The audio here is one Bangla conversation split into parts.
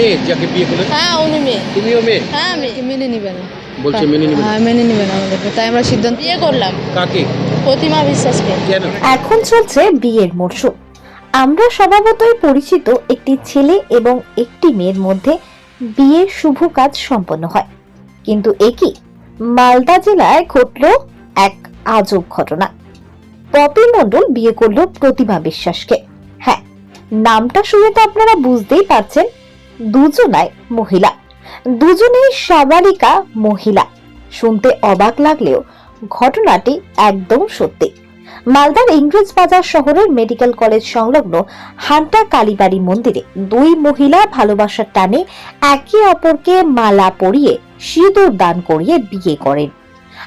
মেয়ে যাকে বিয়ে করলে হ্যাঁ উনি মেয়ে। তুমিও মেয়ে? হ্যাঁ মেয়ে। মেনে নিবে না বলছে মেনে নিবে হ্যাঁ মেনে নিবে না আমাদেরকে। তাই আমরা সিদ্ধান্ত বিয়ে করলাম। কাকে? প্রতিমা বিশ্বাসকে। কেন? এখন চলছে বিয়ের মরশুম। আমরা স্বভাবতই পরিচিত একটি ছেলে এবং একটি মেয়ের মধ্যে বিয়ের শুভ কাজ সম্পন্ন হয়। কিন্তু একই মালদা জেলায় ঘটল এক আজব ঘটনা। পপি মণ্ডল বিয়ে করল প্রতিমা বিশ্বাসকে। হ্যাঁ নামটা শুনে তো আপনারা বুঝতেই পারছেন দুজনাই মহিলা। দুজনেই সাবালিকা মহিলা। শুনতে অবাক লাগলেও ঘটনাটি একদম সত্যি। মালদার ইংরেজ বাজার শহরের মেডিকেল কলেজ সংলগ্ন হান্টা কালীবাড়ি মন্দিরে দুই মহিলা ভালোবাসার টানে একে অপরকে মালা পরিয়ে সিঁদুর দান করিয়ে বিয়ে করেন।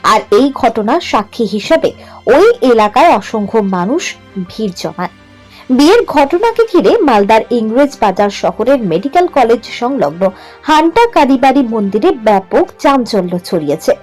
আর এই ঘটনার সাক্ষী হিসেবে ওই এলাকায় অসংখ্য মানুষ ভিড় জমান। বিয়ের ঘটনাকে ঘিরে মালদার ইংরেজ বাজার শহরের মেডিকেল কলেজ সংলগ্ন হান্টা কালীবাড়ি মন্দিরে ব্যাপক চাঞ্চল্য ছড়িয়েছে।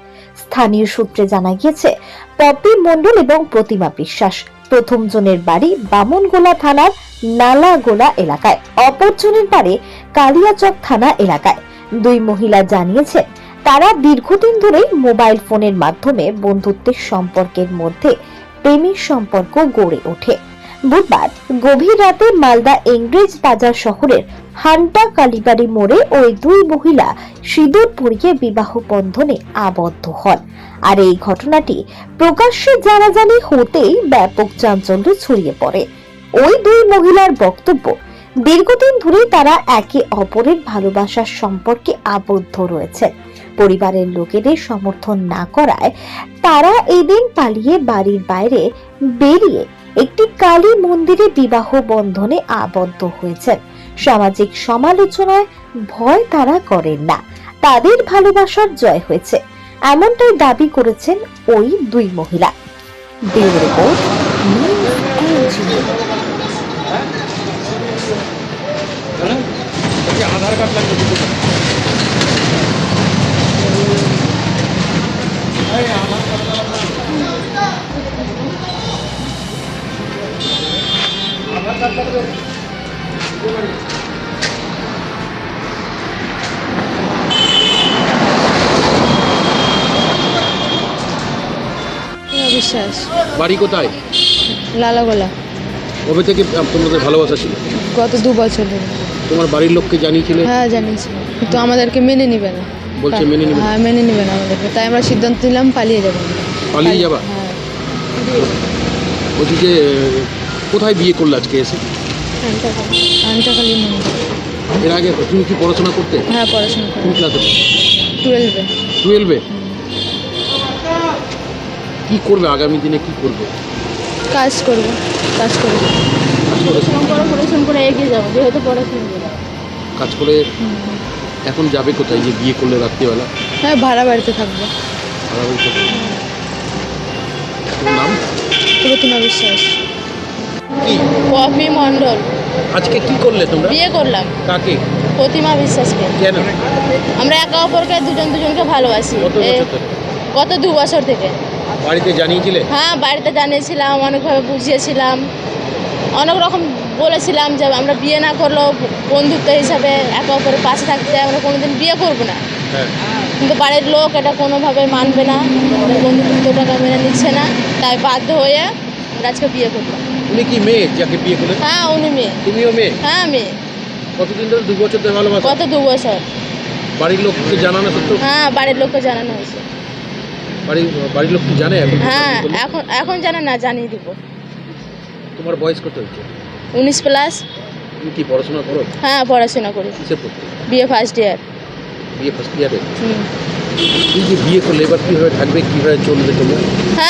স্থানীয় সূত্রে জানা গিয়েছে, পপি মণ্ডল এবং প্রতিমা বিশ্বাস প্রথম জনের বাড়ি বামনগোলা থানার নালাগোলা এলাকায় অপরজনের বাড়ি কালিয়াচক থানা এলাকায়। দুই মহিলা জানিয়েছেন, তারা দীর্ঘদিন ধরেই মোবাইল ফোনের মাধ্যমে বন্ধুত্বের সম্পর্কের মধ্যে প্রেমের সম্পর্ক গড়ে ওঠে। বুধবার গভীর রাতে মালদা ইংরেজ বাজার শহরের হান্টা কালীবাড়ি মোড়ে ওই দুই মহিলা সিঁদুর পরিয়ে বিবাহ বন্ধনে আবদ্ধ হন। আর এই ঘটনাটি প্রকাশ্যে জানাজানি হতেই ব্যাপক চাঞ্চল্য ছড়িয়ে পড়ে। ওই দুই মহিলার বক্তব্য, দীর্ঘদিন ধরে তারা একে অপরের ভালোবাসার সম্পর্কে আবদ্ধ রয়েছে। পরিবারের লোকেদের সমর্থন না করায় তারা এদিন পালিয়ে বাড়ির বাইরে বেরিয়ে একটি কালী মন্দিরে বিবাহ বন্ধনে আবদ্ধ হয়েছেন। সামাজিক সমালোচনায় ভয় তারা করেন না। তাদের ভালোবাসার জয় হয়েছে। এমনটাই দাবি করেছেন ওই দুই মহিলা। আধার কার্ড লাগবে। বিশ্বাস বাড়ি কোথায়? লালাগোলা। কবে থেকে তোমাদের ভালোবাসা ছিল? গত দু বছর ধরে। তোমার বাড়ির লোককে জানিয়েছিলে? হ্যাঁ জানিয়েছি কিন্তু আমাদেরকে মেনে নিবে না। বলছে মেনে নিবে হ্যাঁ মেনে নিবে না আমাদেরকে। তাই আমরা সিদ্ধান্ত নিলাম পালিয়ে যাব। পালিয়ে যাবা? হ্যাঁ। বলছি যে কোথায় বিয়ে করলে আজকে এসে? এর আগে তুমি কি পড়াশোনা করতে? হ্যাঁ পড়াশোনা কোন ক্লাসে? টুয়েলভে। টুয়েলভে? কি করবে আগামী দিনে? কি করবে? কাজ করব কাজ করব। কাজ করে? করে এগিয়ে যাব যেহেতু পড়াশোনা কাজ করে এখন যাবে কোথায়? যে বিয়ে করলে রাত্রিবেলা? হ্যাঁ ভাড়া বাড়িতে থাকব। থাকবে। তোমার নাম? প্রতিমা বিশ্বাস। কি? পপি মণ্ডল। আজকে কি করলে তোমরা? বিয়ে করলাম। কাকে? প্রতিমা বিশ্বাসকে। কেন? আমরা একে অপরকে দুজন দুজনকে ভালোবাসি। কত বছর ধরে? গত দু বছর থেকে। বাড়িতে জানিয়েছিলে? হ্যাঁ বাড়িতে জানিয়েছিলাম অনেকভাবে বুঝিয়েছিলাম। অনেক রকম বলেছিলাম যে আমরা বিয়ে না করলেও বন্ধুত্ব হিসাবে একে অপরের পাশে থাকতে চাই আমরা কোনোদিন বিয়ে করব না। হ্যাঁ। কিন্তু বাড়ির লোক এটা কোনোভাবে মানবে না। বন্ধুত্বটাকে মেনে নিচ্ছে না। তাই বাধ্য হয়ে আমরা আজকে বিয়ে করলাম। উনি কি মেয়ে যাকে বিয়ে করলে হ্যাঁ উনি মেয়ে। তুমিও মেয়ে? হ্যাঁ মেয়ে। কতদিন ধরে? দু বছর ধরে ভালোবাসা? কত দু বছর? বাড়ির লোককে জানানো সত্ত্বেও হ্যাঁ বাড়ির লোককে জানানো হয়েছে। বাড়ির বাড়ির লোক কি জানে এখন? হ্যাঁ এখন এখন জানে না জানিয়ে দিব। তোমার বয়স কত হচ্ছে উনিশ প্লাস। তুমি কি পড়াশোনা করো? হ্যাঁ পড়াশোনা করি। কিসে পড়তে বিয়ে ফার্স্ট ইয়ার বিয়ে ফার্স্ট ইয়ারে হুম। এই যে বিয়ে করলে এবার কীভাবে থাকবে কীভাবে চলবে তোমরা? হ্যাঁ